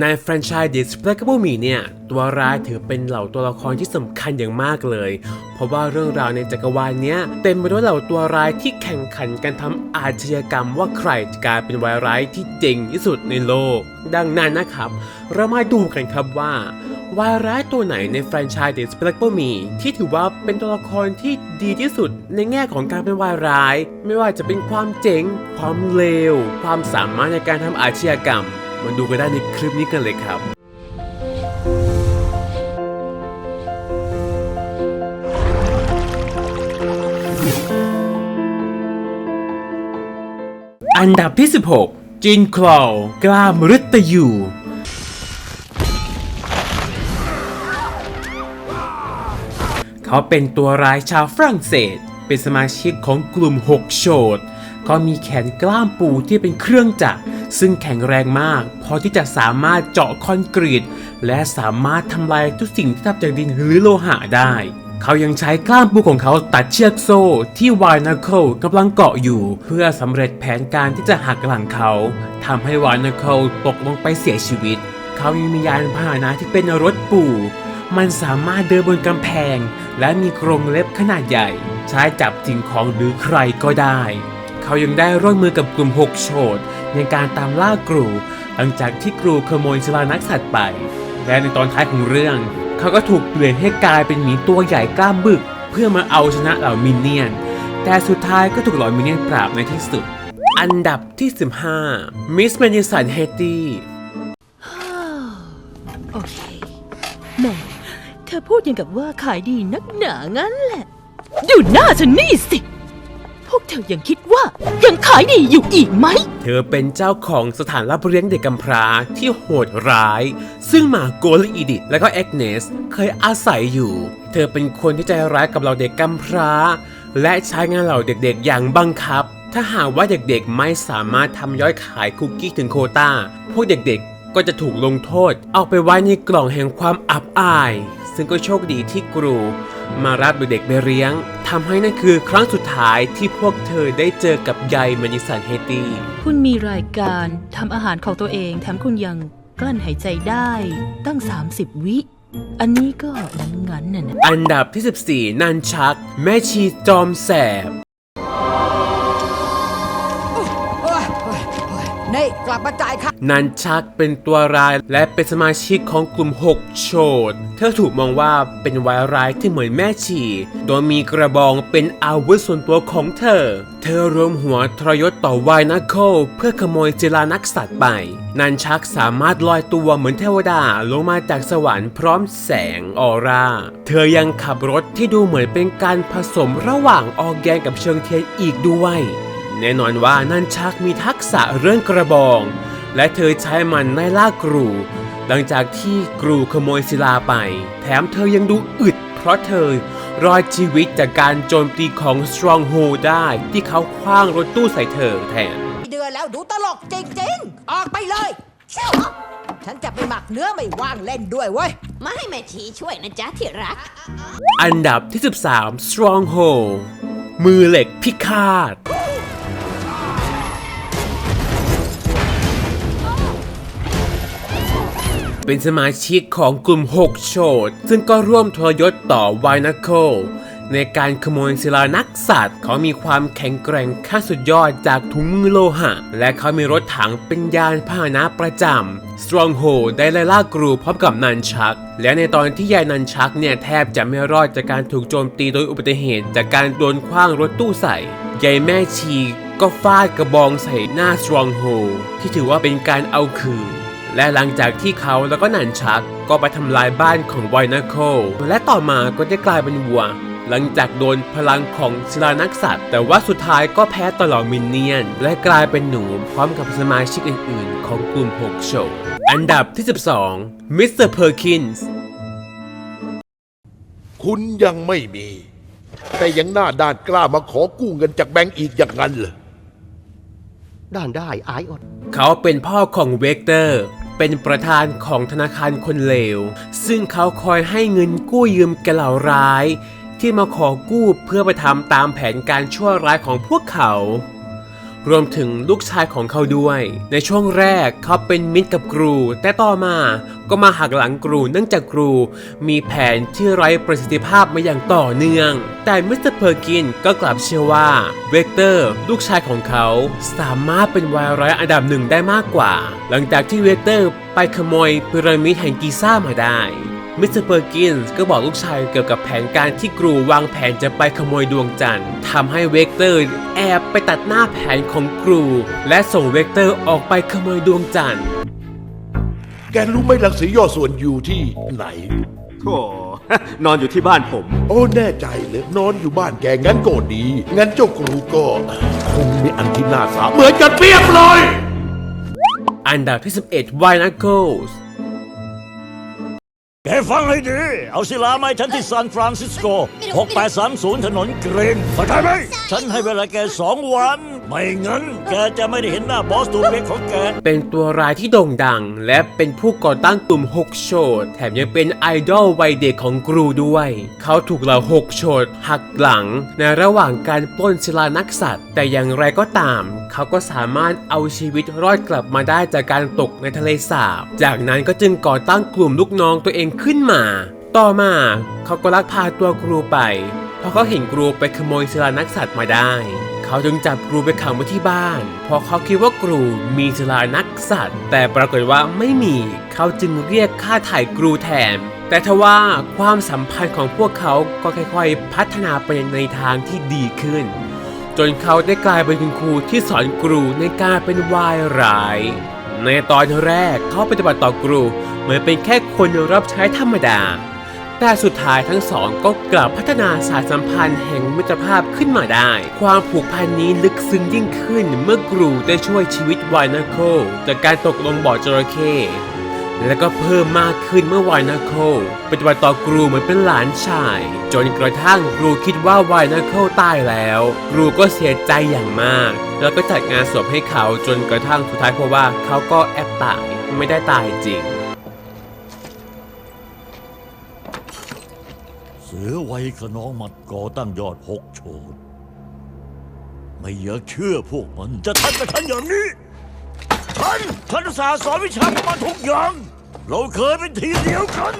ในแฟรนไชส์ Despicable Me เนี่ย ตัวร้ายถือเป็นเหล่าตัวละครที่สำคัญอย่างมากเลย เพราะว่าเรื่องราวในจักรวาลเนี้ยเต็มไปด้วยเหล่าตัวร้ายที่แข่งขันกันทำอาชญากรรมว่าใครจะกลายเป็นวายร้ายที่เจ๋งที่สุดในโลก ดังนั้นนะครับ เรามาดูกันครับว่าวายร้ายตัวไหนในแฟรนไชส์ Despicable Me ที่ถือว่าเป็นตัวละครที่ดีที่สุดในแง่ของการเป็นวายร้าย ไม่ว่าจะเป็นความเจ๋ง ความเลว ความสามารถในการทำอาชญากรรม มาดูกันได้ในคลิปนี้กันเลยครับอันดับที่ 16 จินคลาวกล้ามฤตยู เขาเป็นตัวร้ายชาวฝรั่งเศส เป็นสมาชิกของกลุ่ม 6 โชดเขามีแขนกล้ามปูที่เป็นเครื่องจักร ซึ่งแข็งแรงมาก พอที่จะสามารถเจาะคอนกรีต และสามารถทำลายทุกสิ่งที่ทำจากดินหรือโลหะได้ เขายังใช้กล้ามปูของเขาตัดเชือกโซ่ที่วายนาเคิลกำลังเกาะอยู่ เพื่อสำเร็จแผนการที่จะหักหลังเขาทำให้วายนาเคิลตกลงไปเสียชีวิต เขายังมียานพาหนะที่เป็นรถปูมันสามารถเดินบนกำแพง และมีกรงเล็บขนาดใหญ่ ใช้จับสิ่งของหรือใครก็ได้ เขายังได้ร่วมมือกับกลุ่ม6โฉด ในการตามล่ากรูหลังจากที่กรูขโมยชลานักสัตว์ไป และในตอนท้ายของเรื่อง เขาก็ถูกเปลี่ยนให้กลายเป็นหมีตัวใหญ่กล้ามบึก เพื่อมาเอาชนะเหล่ามินเนี่ยน แต่สุดท้ายก็ถูกเหล่ามินเนี่ยนปราบในที่สุด อันดับที่ 15 มิสแมนิสันเฮตตี้โอเคแม่เธอพูดยังกับว่าขายดีนักหนางั้นแหละ ดูหน้าฉันนี่สิ พวกเธอยังคิดว่ายังขายดีอยู่อีกไหม เธอเป็นเจ้าของสถานรับเลี้ยงเด็กกำพร้าที่โหดร้าย ซึ่งหมาโกและอีดิทและก็แอกเนสเคยอาศัยอยู่ เธอเป็นคนที่ใจร้ายกับเราเด็กกำพร้า และใช้งานเหล่าเด็กๆ อย่างบังคับ ถ้าหากว่าเด็กๆไม่สามารถทำย้อยขายคุกกี้ถึงโคตาพวกเด็กๆก็จะถูกลงโทษ เอาไปไว้ในกล่องแห่งความอับอาย ซึ่งก็โชคดีที่ครู มารับเด็กๆไปเลี้ยง ทำให้นั่นคือครั้งสุดท้ายที่พวกเธอได้เจอกับยายแมนิสันเฮตตี้คุณมีรายการทำอาหารของตัวเองแถมคุณยังกลั้นหายใจได้ตั้ง 30 วิ อันนี้ก็งั้นๆน่ะนะอันดับที่ 14 นันชัก แม่ชีจอมแสบ กลับมาจ่ายค่านันชักเป็นตัวร้ายและเป็นสมาชิกของกลุ่ม 6 โฉด เธอถูกมองว่าเป็นวายร้ายที่เหมือนแม่ชีโดยมีกระบองเป็นอาวุธส่วนตัวของเธอ เธอรวมหัวทรยศต่อวายนักโคลเพื่อขโมยจิลานักสัตว์ไป นันชักสามารถลอยตัวเหมือนเทวดาลงมาจากสวรรค์พร้อมแสงออร่า เธอยังขับรถที่ดูเหมือนเป็นการผสมระหว่างออแกนกับเชิงเทียนอีกด้วย แน่นอนว่านันชักมีทักษะเรื่องกระบอง และเธอใช้มันไล่ล่ากรู หลังจากที่กรูขโมยศิลาไป แถมเธอยังดูอึด เพราะเธอรอดชีวิตจากการโจมตีของ Stronghold ได้ที่เขาคว้างรถตู้ใส่เธอแทน เดือนแล้วดูตลกจริงๆ ออกไปเลยเชี่ยวฉันจะไปหมักเนื้อไม่ว่างเล่นด้วยเว้ย มาให้แม่ชีช่วยนะจ๊ะที่รัก อันดับที่ 13 Stronghold มือเหล็กพิฆาต เป็นสมาชิกของกลุ่ม 6โฉดซึ่งก็ร่วมทรยศต่อวายนัคโคในการขโมยศิลานักสัตว์ เขามีความแข็งแกร่งขั้นสุดยอดจากถุงมือโลหะ และเขามีรถถังเป็นยานพาหนะประจำ Stronghold ได้ไล่ล่ากรูพร้อมกับนันชัก และในตอนที่ยายนันชักเนี่ยแทบจะไม่รอดจากการถูกโจมตีโดยอุบัติเหตุ จากการโดนคว้างรถตู้ใส่ยายแม่ชีก็ฟาดกระบองใส่หน้า Stronghold ที่ถือว่าเป็นการเอาคืน และหลังจากที่เขาแล้วก็นันชักก็ไปทำลายบ้านของไวนาโคและต่อมาก็ได้กลายเป็นวัว หลังจากโดนพลังของศิลานักสัตว์แต่ว่าสุดท้ายก็แพ้ตลอดมินเนี่ยน และกลายเป็นหนูพร้อมกับสมาชิกอื่นๆ ของกลุ่ม6โชว์อันดับที่ 12มิสเตอร์เพอร์คินส์คุณยังไม่มี แต่ยังหน้าด้านกล้ามาขอกู้เงินจากแบงก์อีกอย่างนั้นเหรอด้านได้อายอด เขาเป็นพ่อของเวกเตอร์ เป็นประธานของธนาคารคนเลว ซึ่งเขาคอยให้เงินกู้ยืมแกเหล่าร้าย ที่มาขอกู้เพื่อไปทำตามแผนการชั่วร้ายของพวกเขา รวมถึงลูกชายของเขาด้วย ในช่วงแรกเขาเป็นมิตรกับกรู แต่ต่อมาก็มาหักหลังกรูเนื่องจากกรู มีแผนที่ไร้ประสิทธิภาพมาอย่างต่อเนื่อง แต่มิสเตอร์เพอร์กินก็กลับเชื่อว่าเวกเตอร์ลูกชายของเขาสามารถเป็นวายร้ายอันดับหนึ่งได้มากกว่า หลังจากที่เวกเตอร์ไปขโมยพีระมิดแห่งกีซ่ามาได้ มิสเตอร์เปอร์กินส์ก็บอกลูกชายเกี่ยวกับแผนการที่กรูวางแผนจะไปขโมยดวงจันทร์ทำให้เวกเตอร์แอบไปตัดหน้าแผนของกรู และส่งเวกเตอร์ออกไปขโมยดวงจันทร์ แกรู้ไหมรังสีย่อส่วนอยู่ที่ไหนโธ่นอนอยู่ที่บ้านผม โอ้แน่ใจเลยนอนอยู่บ้านแกงั้นก็ดี งั้นเจ้าครูก็คงมีอันที่น่าสาเหมือนกันเปรียบเลย อันดับที่ 11 Why Knuckles แกฟังให้ดี เอาศิลาไม้ฉันที่ซานฟรานซิสโก 6830 ถนนเกรนเข้าใจไหม ฉันให้เวลาแกสองวัน ไม่งั้นแกจะไม่ได้เห็นหน้าบอสตัวเล็กของแก เป็นตัวร้ายที่โด่งดัง และเป็นผู้ก่อตั้งกลุ่ม6โชดแถมยังเป็นไอดอลวัยเด็กของกรูด้วย เขาถูกเหล่า6โชดหักหลัง ในระหว่างการปล้นศิลานักสัตว์แต่อย่างไรก็ตาม เขาก็สามารถเอาชีวิตรอดกลับมาได้จากการตกในทะเลสาบ จากนั้นก็จึงก่อตั้งกลุ่มลูกน้องตัวเองขึ้นมา ต่อมาเขาก็ลักพาตัวกรูไป เพราะเขาเห็นกรูไปขโมยศิลานักสัตว์มาได้ เขาจึงจับกรูไปขังไว้ที่บ้าน เพราะเขาคิดว่ากรูมีศิลานักสัตว์ แต่ปรากฏว่าไม่มี เขาจึงเรียกค่าถ่ายกรูแทน แต่ทว่าความสัมพันธ์ของพวกเขาก็ค่อยๆ พัฒนาไปในทางที่ดีขึ้น จนเขาได้กลายเป็นคุณครูที่สอนกรูในการเป็นวายร้าย ในตอนแรกเขาปฏิบัติต่อกรูเหมือนเป็นแค่คนรับใช้ธรรมดา แต่สุดท้ายทั้งสองก็กลับพัฒนาสายสัมพันธ์แห่งมิตรภาพขึ้นมาได้ ความผูกพันนี้ลึกซึ้งยิ่งขึ้นเมื่อกรูได้ช่วยชีวิตวายนาโคจากการตกลงบ่อจระเข้และก็เพิ่มมากขึ้นเมื่อวายนาโคปฏิบัติต่อกรูเหมือนเป็นหลานชาย จนกระทั่งกรูคิดว่าวายนาโคตายแล้วกรูก็เสียใจอย่างมาก แล้วก็จัดงานศพให้เขาจนกระทั่งสุดท้ายพบว่าเขาก็แอบตายไม่ได้ตายจริง สือไว้ขนองมัดก่อตั้งยอดหกโฉดไม่อยากเชื่อพวกมันจะทันกับฉันอย่างนี้ฉันฉันสาสอนวิชามาทุกอย่าง เราเคยเป็นทีมเดียวกัน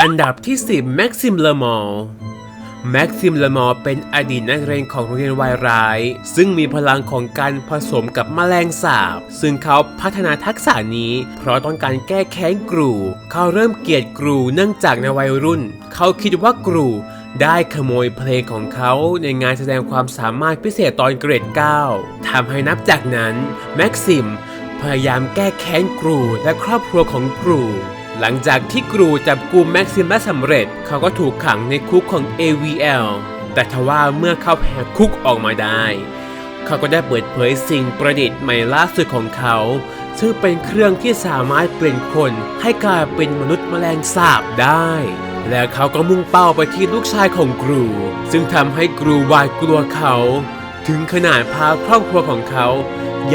อันดับที่ 10 แม็กซิมเลมอร์ แม็กซิมลมอเป็นอดีตนักเรียนของโรงเรียนวายร้าย ซึ่งมีพลังของการผสมกับแมลงสาบ ซึ่งเขาพัฒนาทักษะนี้ เพราะต้องการแก้แค้นกรู เขาเริ่มเกลียดกรูเนื่องจากในวัยรุ่น เขาคิดว่ากรูได้ขโมยเพลงของเขาในงานแสดงความสามารถพิเศษตอนเกรด 9 ทำให้นับจากนั้นแม็กซิมพยายามแก้แค้นกรูและครอบครัวของกรู หลังจากที่กรูจับกลุ่มแม็กซิมได้สำเร็จ เขาก็ถูกขังในคุกของ AVL แต่ทว่าเมื่อเขาแหกคุกออกมาได้ เขาก็ได้เปิดเผยสิ่งประดิษฐ์ใหม่ล่าสุดของเขา ซึ่งเป็นเครื่องที่สามารถเปลี่ยนคนให้กลายเป็นมนุษย์แมลงสาบได้ และเขาก็มุ่งเป้าไปที่ลูกชายของกรู ซึ่งทำให้กรูหวาดกลัวเขา ถึงขนาดพาครอบครัวของเขา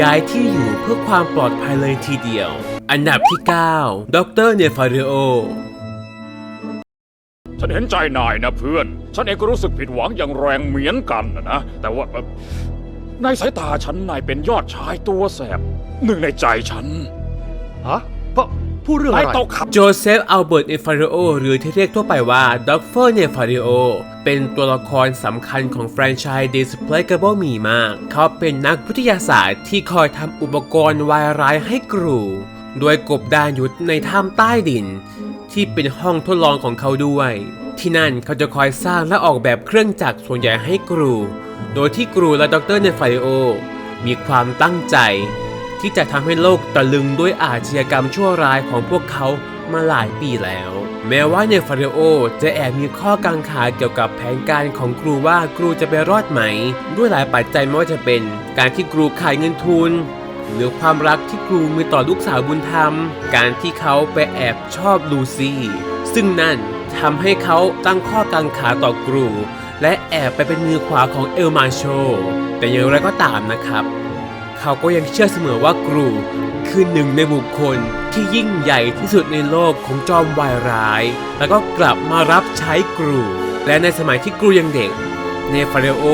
ย้ายที่อยู่เพื่อความปลอดภัยเลยทีเดียว อันดับที่ 9 ดรเนฟาริโอ ฉันเห็นใจนายนะเพื่อน ฉันเองก็รู้สึกผิดหวังอย่างแรงเหมือนกันนะนะ แต่ว่าเอ่อในสายตาฉันนายเป็นยอดชายตัวแสบหนึ่งในใจฉัน ฮะเพราะพูดเรื่องอะนายไรตกขับ โจเซฟ อัลเบิร์ต เนฟาริโอ หรือที่เรียกทั่วไปว่าด็อกเฟอร์ เนฟาริโอ เป็นตัวละครสำคัญของแฟรนไชส์ Despicable Me มาก เขาเป็นนักวิทยาศาสตร์ที่คอยทำอุปกรณ์วายร้ายให้กรู โดยกบดานอยู่ในถ้ำใต้ดิน ที่เป็นห้องทดลองของเขาด้วย ที่นั่นเขาจะคอยสร้างและออกแบบเครื่องจักรส่วนใหญ่ให้กรู โดยที่กรูและดรเนฟาริโอ มีความตั้งใจ ที่จะทำให้โลกตะลึงด้วยอาชญากรรมชั่วร้ายของพวกเขามาหลายปีแล้ว แม้ว่าเนฟาริโอจะแอบมีข้อกังขาเกี่ยวกับแผนการของครูว่ากรูจะไปรอดไหม ด้วยหลายปัจจัยไม่ว่าจะเป็น การที่กรูขายเงินทุน หรือความรักที่ครูมีต่อลูกสาวบุญธรรม การที่เขาไปแอบชอบลูซี่ ซึ่งนั่นทำให้เขาตั้งข้อกังขาต่อกรู และแอบไปเป็นมือขวาของเอลมาโช แต่อย่างไรก็ตามนะครับ เขาก็ยังเชื่อเสมอว่ากรูคือหนึ่งในบุคคลที่ยิ่งใหญ่ที่สุดในโลกของจอมวายร้าย แล้วก็กลับมารับใช้กรู และในสมัยที่กรูยังเด็ก เนฟาเรโอ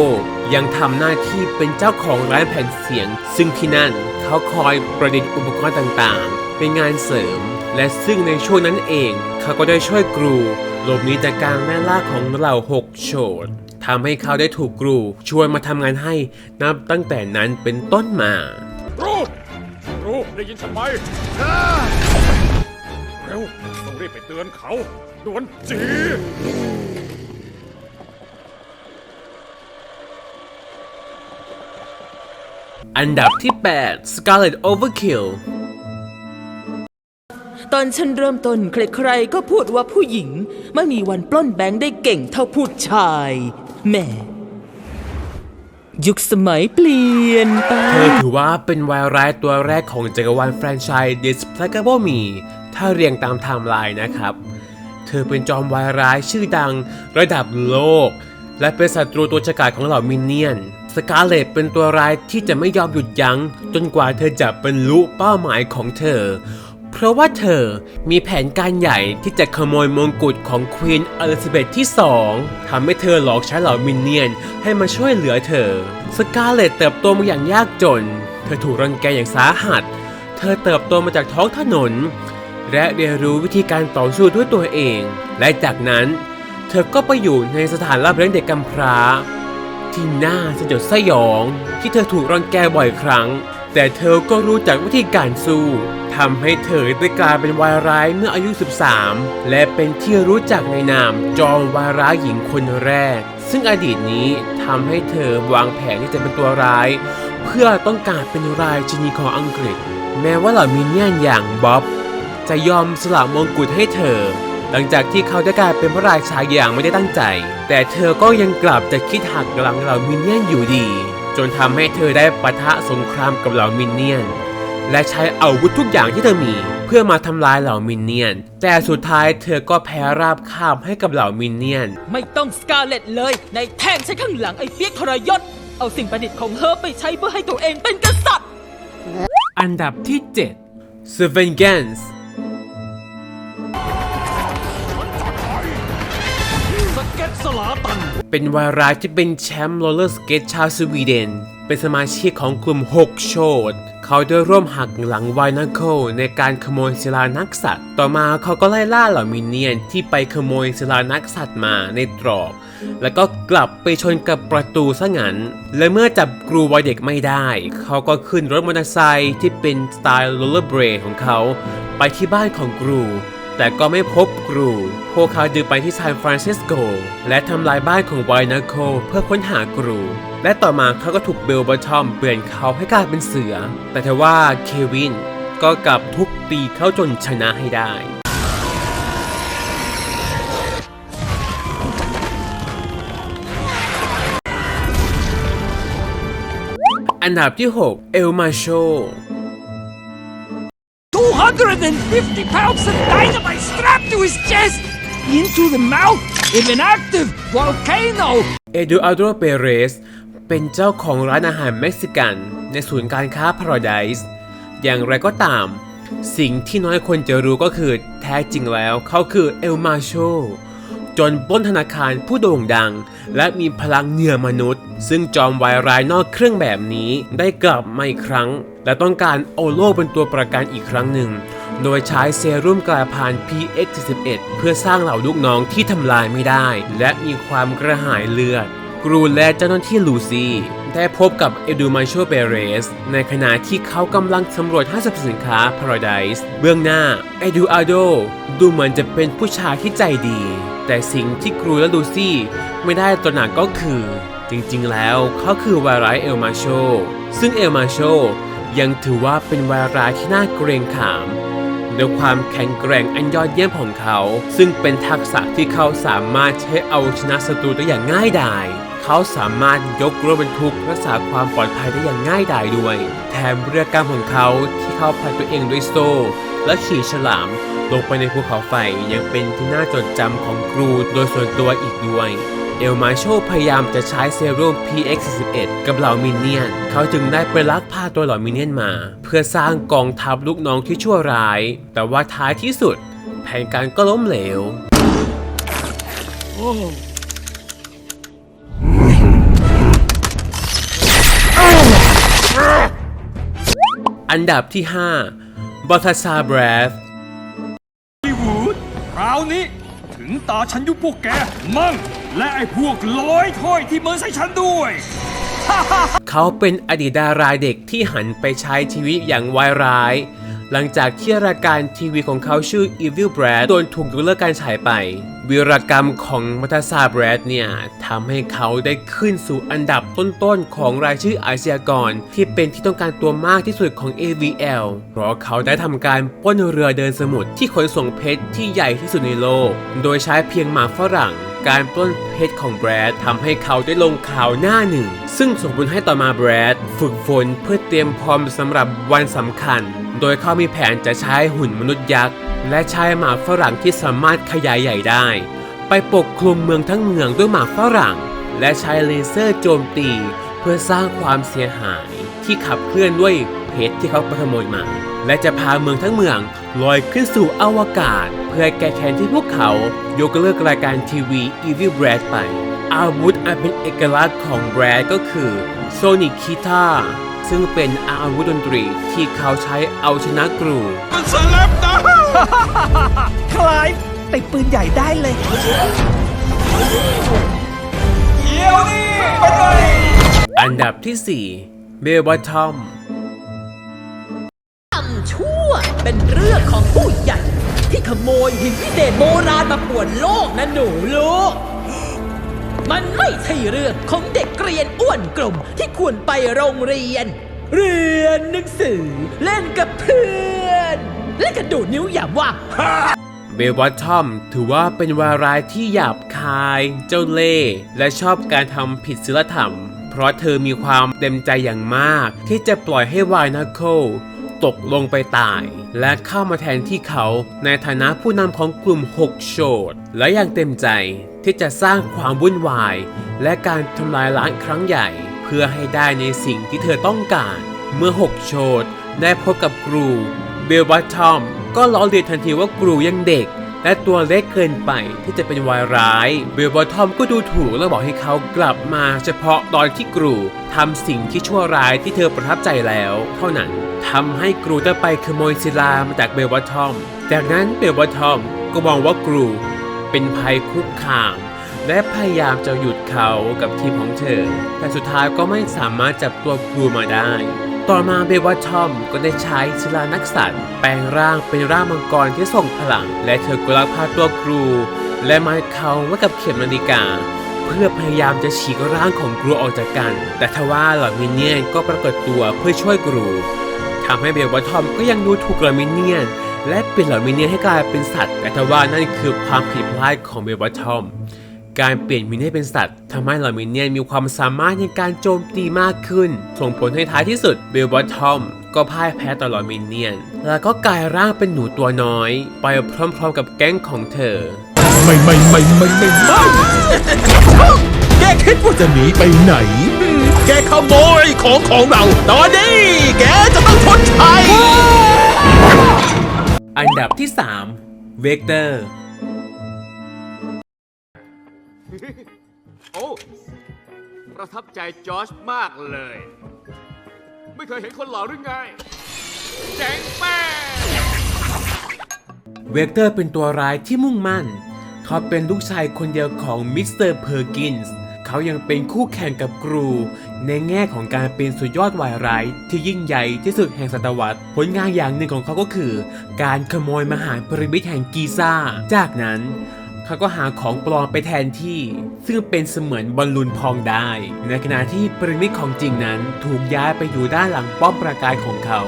ยังทำหน้าที่เป็นเจ้าของร้านแผ่นเสียง ซึ่งที่นั่น เขาคอยประดิษฐ์อุปกรณ์ต่างๆ เป็นงานเสริม และซึ่งในช่วงนั้นเอง เขาก็ได้ช่วยกรูหลบหนีจากการแม่ล่าของเหล่าหกโฉดทำให้เขาได้ถูกกรูชวนมาทำงานให้นับตั้งแต่นั้นเป็นต้นมารู้รู้ได้ยินฉันไหมเร็วต้องรีบไปเตือนเขาด่วนจี อันดับที่ 8 Scarlet Overkill ตอนฉันเริ่มต้นใครๆก็พูดว่าผู้หญิง ไม่มีวันปล้นแบงค์ได้เก่งเท่าผู้ชายแหม่ยุคสมัยเปลี่ยนไป เธอถือว่าเป็นวายร้ายตัวแรกของจักรวาลแฟรนไชส์ Despicable Me ถ้าเรียงตามไทม์ไลน์นะครับ เธอเป็นจอมวายร้ายชื่อดังระดับโลก และเป็นศัตรูตัวฉกาจของเหล่ามินเนี่ยน สกาเลตเป็นตัวร้ายที่จะไม่ยอมหยุดยัง้ง จนกว่าเธอจะบรรลุเป้าหมายของเธอ เพราะว่าเธอมีแผนการใหญ่ที่จะขโมยมงกุฎของควีนอลิซาเบธที่สองทำให้เธอหลอกใช้เหล่ามินเนี่ยนให้มาช่วยเหลือเธอ สกาเลตเติบโตมาอย่างยากจน เธอถูกรังแกอย่างสาหัส เธอเติบโตมาจากท้องถนน และเรียนรู้วิธีการต่อสู้ด้วยตัวเอง และจากนั้น เธอก็ไปอยู่ในสถานรับเลี้ยงเด็กกำพร้า ที่น่าสยดสยอง ที่เธอถูกรังแกบ่อยครั้ง แต่เธอก็รู้จักวิธีการสู้ทำให้เธอได้กลายเป็นวายร้ายเมื่ออายุ 13 และเป็นที่รู้จักในนามจอมวายร้ายหญิงคนแรก ซึ่งอดีตนี้ทำให้เธอวางแผนที่จะเป็นตัวร้าย เพื่อต้องการเป็นรายชนีของอังกฤษ แม้ว่าเหล่ามินเนี่ยนอย่างบ๊อบจะยอมสละมงกุฎให้เธอ ลังจากที่เขาได้กลายเป็นพระราชาอย่างไม่ได้ตั้งใจ แต่เธอก็ยังกลับจะคิดหักหลังเหล่ามินเนี่ยนอยู่ดี จนทำให้เธอได้ปะทะสงครามกับเหล่ามินเนี่ยน และใช้อาวุธทุกอย่างที่เธอมี เพื่อมาทำลายเหล่ามินเนี่ยน แต่สุดท้ายเธอก็แพ้ราบคาบให้กับเหล่ามินเนี่ยน ไม่ต้องสกาเลตเลย ในแท่งใช้ข้างหลังไอ้เปียกทรยศ เอาสิ่งประดิษฐ์ของเธอไปใช้เพื่อให้ตัวเองเป็นกษัตริย์ อันดับที่ 7 s v e n g a n c e สเก็ตสลาตัน เป็นวายร้ายที่เป็นแชมป์โรลเลอร์สเกตชาวสวีเดน เป็นสมาชิกของกลุ่ม 6 โชด เขาได้ร่วมหักหลังไวนัคเคิลในการขโมยศิลานักสัตว์ ต่อมาเขาก็ไล่ล่าเหล่ามินเนียนที่ไปขโมยศิลานักสัตว์มาในตรอกแล้วก็กลับไปชนกับประตูซะงั้น และเมื่อจับกรูวัยเด็กไม่ได้ เขาก็ขึ้นรถมอเตอร์ไซค์ที่เป็นสไตล์โรลเลอร์เบรดของเขา ไปที่บ้านของกรู แต่ก็ไม่พบกรู พวกเขาดึงไปที่ซานฟรานซิสโก และทำลายบ้านของไวนาโคเพื่อค้นหากรู และต่อมาเขาก็ถูกเบลบอทอมเปลี่ยนเขาให้กลายเป็นเสือ แต่ทว่าเควินก็กลับทุบตีเขาจนชนะให้ได้อันดับที่ 6 เอลมาโช 250 pounds of dynamite strapped to his chest into the mouth of an active volcano เอดูอาโดเปเรสเป็นเจ้าของร้านอาหารเม็กซิกัน ในศูนย์การค้า Paradise อย่างไรก็ตาม สิ่งที่น้อยคนจะรู้ก็คือแท้จริงแล้วเขาคือเอลมาโช จนป้นธนาคารผู้โด่งดัง และมีพลังเหนือมนุษย์ ซึ่งจอมวายร้ายนอกเครื่องแบบนี้ได้กลับมาอีกครั้ง และต้องการเอาโลกเป็นตัวประกันอีกครั้งหนึ่ง โดยใช้เซรุ่มกลายพันธุ์ PX41 เพื่อสร้างเหล่าลูกน้องที่ทำลายไม่ได้ และมีความกระหายเลือด กรูและเจ้าหน้าที่ลูซี่ ได้พบกับเอดูมาโชเปเรสในขณะที่เขากำลังสำรวจห้างสรรพสินค้า Paradise เบื้องหน้าเอดูอาโดดูเหมือนจะเป็นผู้ชายที่ใจดี แต่สิ่งที่กรูและลูซี่ไม่ได้ตระหนักก็คือ จริงๆแล้วเขาคือวายร้ายเอลมาโช ซึ่งเอลมาโชยังถือว่าเป็นวายร้ายที่น่าเกรงขามด้วยความแข็งแกร่งอันยอดเยี่ยมของเขา ซึ่งเป็นทักษะที่เขาสามารถใช้เอาชนะศัตรูได้อย่างง่ายดาย เขาสามารถยกรถบรรทุกรักษาความปลอดภัยได้อย่างง่ายดายด้วย แถมเรือกรรมของเขาที่เขาพันตัวเองด้วยโซ่ และขี่ฉลามลงไปในภูเขาไฟยังเป็นที่น่าจดจำของกรูโดยส่วนตัวอีกด้วยเอลมาโชพยายามจะใช้เซรุ่ม PX41 กับเหล่ามินเนี่ยน เขาจึงได้ไปลักพาตัวเหล่ามินเนี่ยนมา เพื่อสร้างกองทัพลูกน้องที่ชั่วร้าย แต่ว่าท้ายที่สุด แผนการก็ล้มเหลว อันดับที่ 5บอทซาแบรธลิวูดคราวนี้ ถึงตาฉันยุคพวกแก มั่ง และไอ้พวกร้อยถ้อยที่เมินใส่ฉันด้วย เขาเป็นอดีตดาราเด็กที่หันไปใช้ชีวิตอย่างวายร้าย หลังจากที่รายการทีวีของเขาชื่อ Evil Brad โดนถูกยกเลิกการฉายไปวีรกรรมของมัตซาแบรดเนี่ยทำให้เขาได้ขึ้นสู่อันดับต้นๆ ของรายชื่ออาชญากร ที่เป็นที่ต้องการตัวมากที่สุดของ AVL เพราะเขาได้ทำการป้นเรือเดินสมุทรที่ขนส่งเพชรที่ใหญ่ที่สุดในโลก โดยใช้เพียงหมาฝรั่งการปล้นเพชรของแบรดทำให้เขาได้ลงข่าวหน้าหนึ่ง ซึ่งส่งผลให้ต่อมาแบรดฝึกฝนเพื่อเตรียมพร้อมสำหรับวันสำคัญ โดยเขามีแผนจะใช้หุ่นมนุษย์ยักษ์ และใช้หมาฝรั่งที่สามารถขยายใหญ่ได้ ไปปกคลุมเมืองทั้งเมืองด้วยหมาฝรั่ง และใช้เลเซอร์โจมตี เพื่อสร้างความเสียหายที่ขับเคลื่อนด้วยเพชรที่เขาไปขโมยมา และจะพาเมืองทั้งเมืองลอยขึ้นสู่อวกาศ เพื่อแก้แค้นที่พวกเขายกเลิกรายการทีวี Evil Brad ไปอาวุธอันเป็นเอกลักษณ์ของแบรดก็คือ Sonic Guitar ซึ่งเป็นอาวุธดนตรีที่เขาใช้เอาชนะกรูคลายติดปืนใหญ่ได้เลยเยี่ยวนี่ไปเลยอันดับที่ 4 เบลบอททอมทำชั่วเป็นเรื่องของผู้ใหญ่ ที่ขโมยหินพิเศษโบราณมาป่วนโลกนะหนูลูก มันไม่ใช่เรื่องของเด็กเรียนอ้วนกลมที่ควรไปโรงเรียน เรียนหนังสือ เล่นกับเพื่อน และกระดูดนิ้วอย่าว่าเบลบอททอมถือว่าเป็นวารายที่หยาบคาย เจ้าเล่ห์และชอบการทำผิดศีลธรรม เพราะเธอมีความเต็มใจอย่างมาก ที่จะปล่อยให้วายนาโคล ตกลงไปตาย และเข้ามาแทนที่เขาในฐานะผู้นำของกลุ่ม6โชดและยังเต็มใจที่จะสร้างความวุ่นวาย และการทำลายล้างครั้งใหญ่ เพื่อให้ได้ในสิ่งที่เธอต้องการ เมื่อ6โชดได้พบกับกรูเบลบัตทอมก็ล้อเลียนทันทีว่ากรูยังเด็ก และตัวเล็กเกินไปที่จะเป็นวายร้าย เบลบัตทอมก็ดูถูกและบอกให้เขากลับมาเฉพาะตอนที่กรูทำสิ่งที่ชั่วร้ายที่เธอประทับใจแล้ว เท่านั้น ทำให้กรูต้องไปขโมยศิลามาจากเบลบัตทอม จากนั้นเบลบัตทอมก็มองว่ากรูเป็นภัยคุกคาม และพยายามจะหยุดเขากับทีมของเธอ แต่สุดท้ายก็ไม่สามารถจับตัวครูมาได้ ต่อมาเบลวัตทอมก็ได้ใช้ศิลานักสัตว์แปลงร่างเป็นร่างมังกรที่ส่งพลัง และเธอก็ลักพาตัวครู และมัดเขาไว้กับเข็มนาฬิกาเพื่อพยายามจะฉีกร่างของครูออกจากกัน แต่ทว่าเหล่ามินเนี่ยนก็ปรากฏตัวเพื่อช่วยครู ทำให้เบลวัตทอมก็ยังดูถูกเหล่ามินเนี่ยน และเปลี่ยนเหล่ามินเนี่ยนให้กลายเป็นสัตว์ แต่ทว่านั่นคือความผิดพลาดของเบลวัตทอมการเปลี่ยนมินเนี่ยนให้เป็นสัตว์ทำให้เหล่ามินเนี่ยนมีความสามารถในการโจมตีมากขึ้น ส่งผลให้ท้ายที่สุดเบลบอททอมก็พ่ายแพ้ต่อเหล่ามินเนี่ยน แล้วก็กลายร่างเป็นหนูตัวน้อย ไปพร้อมๆกับแก๊งของเธอ ไม่ไม่ไม่ไม่ไม่ไม่แกคิดว่าจะหนีไปไหน แกขโมยของของเรา ตอนนี้แกจะต้องชดใช้อันดับที่ 3 เวกเตอร์ โอ้ประทับใจจอร์จมากเลย ไม่เคยเห็นคนหล่อหรือไงเจ๋งแป้งเวกเตอร์เป็นตัวร้ายที่มุ่งมั่น เขาเป็นลูกชายคนเดียวของมิสเตอร์เพอร์กินส์ เขายังเป็นคู่แข่งกับกรู ในแง่ของการเป็นสุดยอดวายร้ายที่ยิ่งใหญ่ที่สุดแห่งศตวรรษ ผลงานอย่างหนึ่งของเขาก็คือ การขโมยมหาปริมิตแห่งกีซ่า จากนั้นเขาก็หาของปลอมไปแทนที่ ซึ่งเป็นเสมือนบอลลูนพองได้ ในขณะที่ปริมิตของจริงนั้นถูกย้ายไปอยู่ด้านหลังป้อมปราการของเขา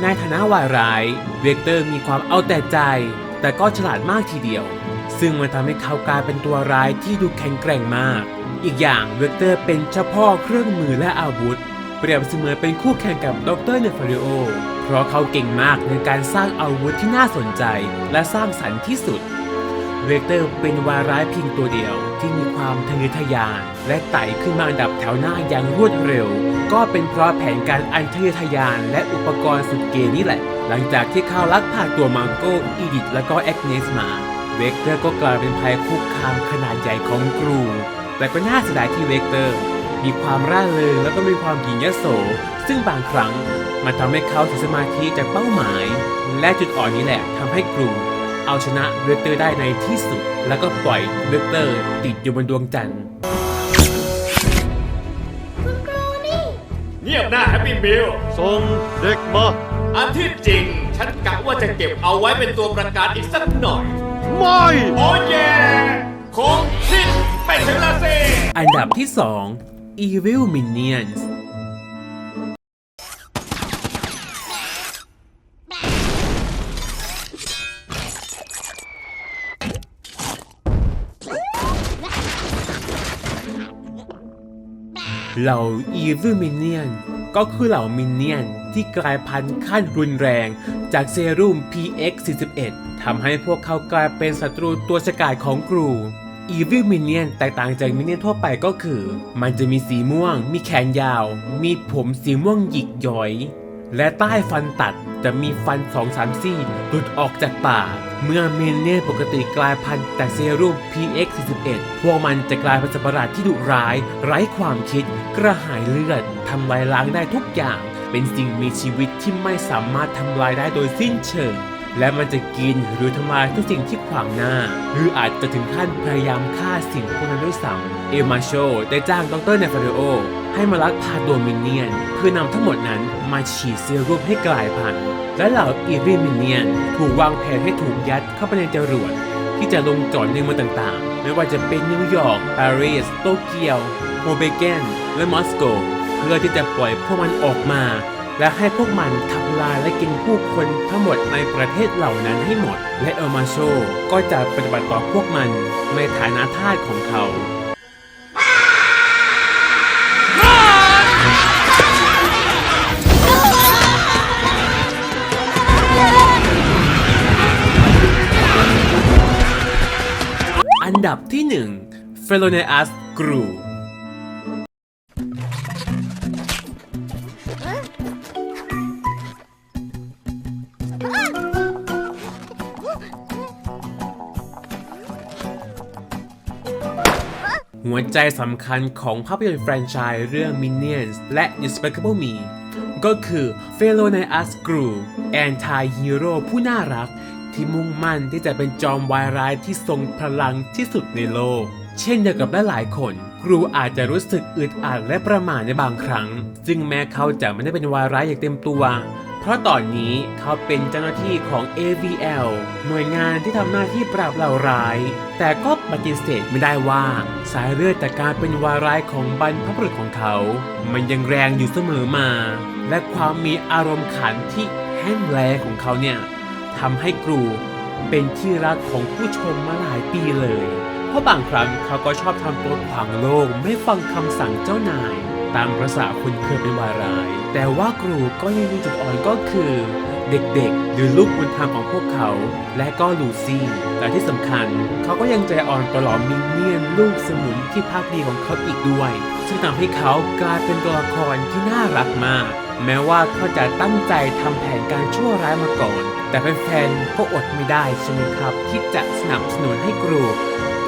ในฐานะวายร้าย เวกเตอร์มีความเอาแต่ใจ แต่ก็ฉลาดมากทีเดียว ซึ่งมันทำให้เขากลายเป็นตัวร้ายที่ดูแข็งแกร่งมาก อีกอย่างเวกเตอร์เป็นเจ้าพ่อเครื่องมือและอาวุธ เปรียบเสมือนเป็นคู่แข่งกับดรเนฟาริโอ เพราะเขาเก่งมากในการสร้างอาวุธที่น่าสนใจและสร้างสรรค์ที่สุด เวกเตอร์เป็นวาร้ายเพียงตัวเดียวที่มีความทะเยอทะยาน และไต่ขึ้นมาอันดับแถวหน้าอย่างรวดเร็ว ก็เป็นเพราะแผนการอันทะเยอทะยานและอุปกรณ์สุดเก๋นี่แหละ หลังจากที่เขาลักพาตัวมังโกอีดิทและก็แอกเนสมาเวกเตอร์ก็กลายเป็นภัยคุกคามขนาดใหญ่ของกรู แต่ก็น่าเสียดายที่เวกเตอร์ มีความร่าเริงแล้วก็มีความหยิ่งยโส ซึ่งบางครั้งมันทำให้เขาเสียสมาธิจากเป้าหมาย และจุดอ่อนนี้แหละทำให้กรูเอาชนะเวกเตอร์ได้ในที่สุด แล้วก็ปล่อยเวกเตอร์ติดอยู่บนดวงจันทร์เงียบหน้าแฮปปี้มิลส่งเด็กมาอันที่จริง ฉันกะว่าจะเก็บเอาไว้เป็นตัวประกันอีกสักหน่อย ไม่ โอ้เย่ อันดับที่ 2 Evil Minions เหล่า Evil Minion ก็คือเหล่ามินเนี่ยนที่กลายพันธุ์ขั้นรุนแรงจากเซรุ่ม PX41 ทำให้พวกเขากลายเป็นศัตรูตัวฉกาจของกรู Evil Minion แตกต่างจากมินเนี่ยนทั่วไปก็คือ มันจะมีสีม่วง มีแขนยาว มีผมสีม่วงหยิกย้อย และใต้ฟันตัดจะมีฟันสองสามซี่หลุดออกจากปาก เมื่อมินเนี่ยนปกติกลายพันธุ์จากเซรุ่ม PX41 พวกมันจะกลายเป็นสัตว์ประหลาดที่ดุร้าย ไร้ความคิด กระหายเลือด ทำลายล้างได้ทุกอย่าง เป็นสิ่งมีชีวิตที่ไม่สามารถทำลายได้โดยสิ้นเชิง และมันจะกินหรือทำลายทุกสิ่งที่ขวางหน้า หรืออาจจะถึงขั้นพยายามฆ่าสิ่งพวกนั้นด้วยซ้ำเอมาโชได้จ้างดรเนฟาเรโอให้มาลักพาตัวมินเนียน เพื่อนำทั้งหมดนั้นมาฉีดเซรุ่มให้กลายพันธุ์และเหล่าอีวีมินเนียน ถูกวางแผนให้ถูกยัดเข้าไปในจรวดที่จะลงจอดในเมืองต่างๆ ไม่ว่าจะเป็นนิวยอร์กปารีสโตเกียวโมเบเกนและมอสโก เพื่อที่จะปล่อยพวกมันออกมา และให้พวกมันทำลายและกินผู้คนทั้งหมดในประเทศเหล่านั้นให้หมด และเอลมาโชก็จะปฏิบัติต่อพวกมันในฐานะทาสของเขาอันดับที่1 f e l o n e u s Gru หัว ใจสำคัญของภาพยนตร์แฟรนไชส์เรื่อง Minions และ Despicable Me ก็คือ f e l o n e u s Gru Anti Hero ผู้น่ารัก ที่มุ่งมั่นที่จะเป็นจอมวายร้ายที่ทรงพลังที่สุดในโลก เช่นเดียวกับหลายๆคนครูอาจจะรู้สึกอึดอัดและประหม่าในบางครั้ง ซึ่งแม้เขาจะไม่ได้เป็นวายร้ายอย่างเต็มตัว เพราะตอนนี้เขาเป็นเจ้าหน้าที่ของ AVL หน่วยงานที่ทำหน้าที่ปราบเหล่าร้าย แต่ก็ปฏิเสธไม่ได้ว่า สายเลือดจากการเป็นวาร้ายของบรรพบุรุษของเขา มันยังแรงอยู่เสมอมา และความมีอารมณ์ขันที่แห้งแล้งของเขาเนี่ยทำให้กรูเป็นที่รักของผู้ชมมาหลายปีเลย เพราะบางครั้งเขาก็ชอบทำตัวขวางโลกไม่ฟังคำสั่งเจ้านาย ตามประษาคนเคยเป็นวายร้าย แต่ว่ากรูก็ยังมีจุดอ่อนก็คือ เด็กๆ หรือลูกบุญธรรมของพวกเขา และก็ลูซี่ แต่ที่สำคัญ เขาก็ยังใจอ่อนประหลอมมินเนี่ยนลูกสมุนที่ภาคดีของเขาอีกด้วย ซึ่งทำให้เขากลายเป็นตัวละครที่น่ารักมาก แม้ว่าเขาจะตั้งใจทำแผนการชั่วร้ายมาก่อน แต่แฟนๆก็อดไม่ได้ใช่ไหมครับ ที่จะสนับสนุนให้กรู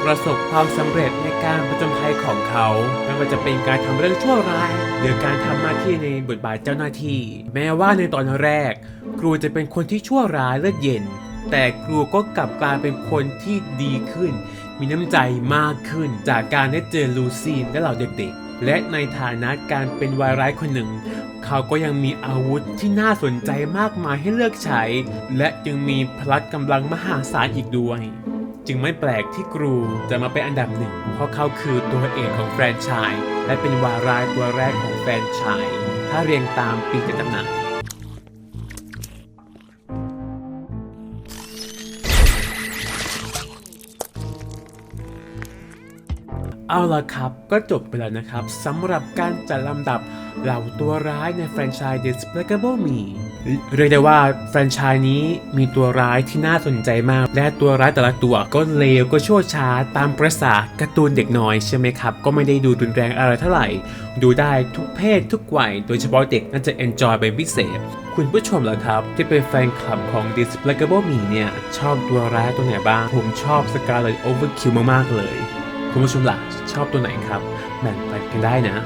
ประสบความสำเร็จในการประจนภัยของเขา ไม่ว่าจะเป็นการทำเรื่องชั่วร้าย หรือการทำหน้าที่ในบทบาทเจ้าหน้าที่ แม้ว่าในตอนแรก ครูจะเป็นคนที่ชั่วร้ายเลือดเย็น แต่ครูก็กลับกลายเป็นคนที่ดีขึ้น มีน้ำใจมากขึ้น จากการได้เจอลูซี่และเหล่าเด็กๆ และในฐานะการเป็นวายร้ายคนหนึ่งเขาก็ยังมีอาวุธที่น่าสนใจมากมายให้เลือกใช้ และยังมีพลังกำลังมหาศาลอีกด้วย จึงไม่แปลกที่กรูจะมาเป็นอันดับหนึ่ง เพราะเขาคือตัวเอกของแฟรนไชส์และเป็นวาร้ายตัวแรกของแฟรนไชส์ถ้าเรียงตามปีจัดจำหน่ายเอาละครับ ก็จบไปแล้วนะครับสำหรับการจัดลำดับเหล่าตัวร้ายในแฟรนไชส์ Despicable Me เรียกได้ว่าแฟรนไชส์นี้มีตัวร้ายที่น่าสนใจมาก และตัวร้ายแต่ละตัวก็เลวก็ชั่วช้าตามประษาการ์ตูนเด็กน้อยใช่ไหมครับ ก็ไม่ได้ดูรุนแรงอะไรเท่าไหร่ ดูได้ทุกเพศทุกวัย โดยเฉพาะเด็กน่าจะ enjoy เป็นพิเศษ คุณผู้ชมเหรอครับ ที่เป็นแฟนคลับของ Despicable Me เนี่ย ชอบตัวร้ายตัวไหนบ้าง ผมชอบ Scarlet Overkill มากๆเลย คุณผู้ชมล่ะชอบตัวไหนครับแบ่งปันกันได้นะ